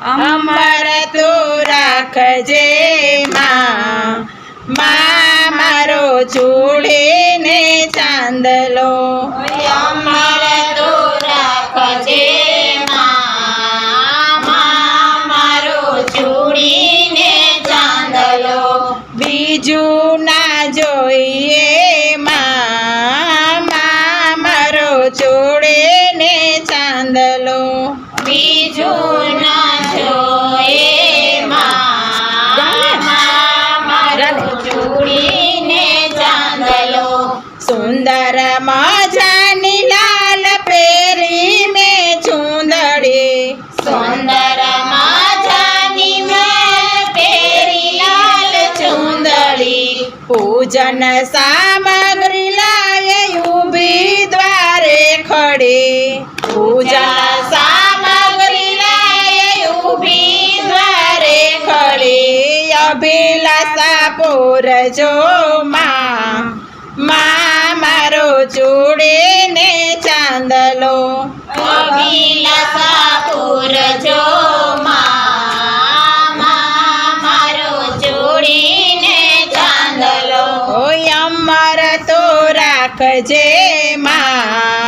અમર તું રાખજે માં. મારો ચૂડીને ચાંદલો. અમર તું રાખજે મારો ચૂડીને ચાંદલો. બીજું ના જોઈએ મારો ચૂડીને ચાંદલો. બીજું ના મજાની લાલ પેરી મેં ચૂંદડી સુંદર માજાની મેં પેરી લાલ ચૂંદડી પૂજન સામગ્રી લાય ઊભી દ્વારે ખડી. પૂજન સામગ્રી લાય ઊભી દ્વારે ખડી. અભિલાષા પૂરજો ચાંદલો અભિલાષા પૂરજો માં મારો જોડીને ચાંદલો. ઓય અમર તો રાખજે માં.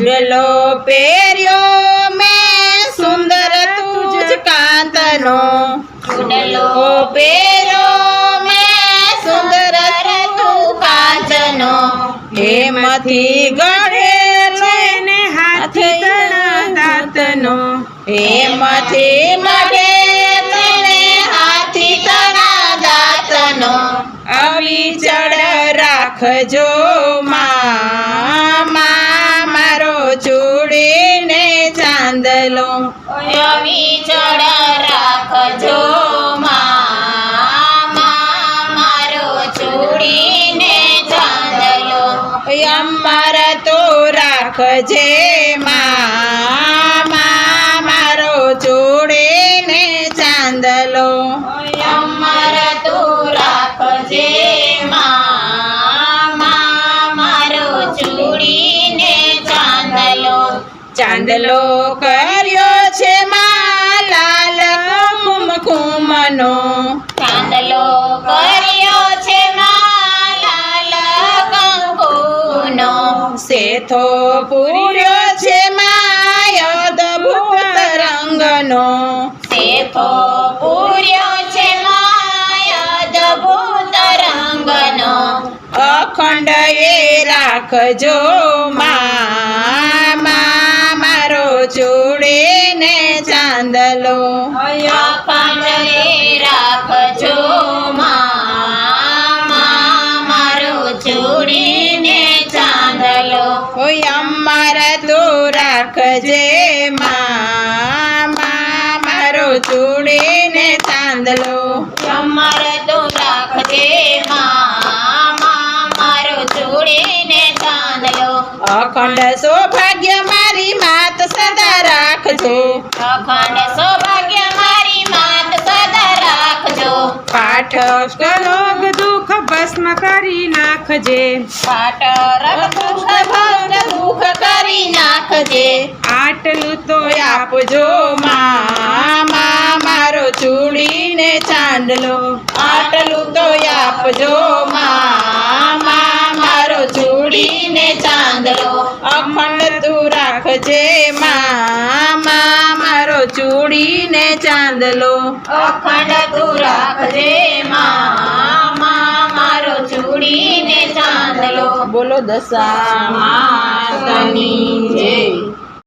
ચૂડલો પહેર્યો મેં સુંદર તુજ કાંતનો ઓ પહેર્યો મેં સુંદર તુ કાચનો હેમથી ગળેલો ને હાથી દાંતનો હેમથી મઢે હાથી તણા દાંતનો અવિચળ રાખજો મા માં વિચળ રાખજો મારો છોડીને ચાંદલો. અમર તો રાખજે માં મારો છોડીને ચાંદલો. ચાંદલો કર્યો છે માં લાલ કુમકુમનો. ચાંદલો કર્યો છે માં લાલ કંકુનો શેથો પૂર્યો છે માં અદભુત રંગનો. સેથો પૂર્યો છે માય અદભુત રંગનો. અખંડ એ રાખજો માં. માં ને ચાંદલો. રાખજો માં મારો ચૂડીને ચાંદલો. કોઈ અમાર તો રાખજે માં માં મારો ચૂડીને ચાંદલો. અમર તો રાખજે માં મારો ચૂડીને ચાંદલો. અખંડ સૌભાગ્ય મારી માત સદા રાખજો. અખંડ સૌભાગ્ય મારી માત સદા રાખજો. પાઠ રોગ દુઃખ ભસ્મ કરી નાખજે. પાઠ રખ ભંગ દુઃખ કરી નાખજે. આટલું તો આપજો માં માં મારો ચૂડીને ચાંદલો. આટલું તો આપજો માં રાખજે મામા મારો ચૂડીને ચાંદલો. અખંડ તું રાખજે મામા મારો ચૂડીને ચાંદલો. બોલો દશા માતની જય.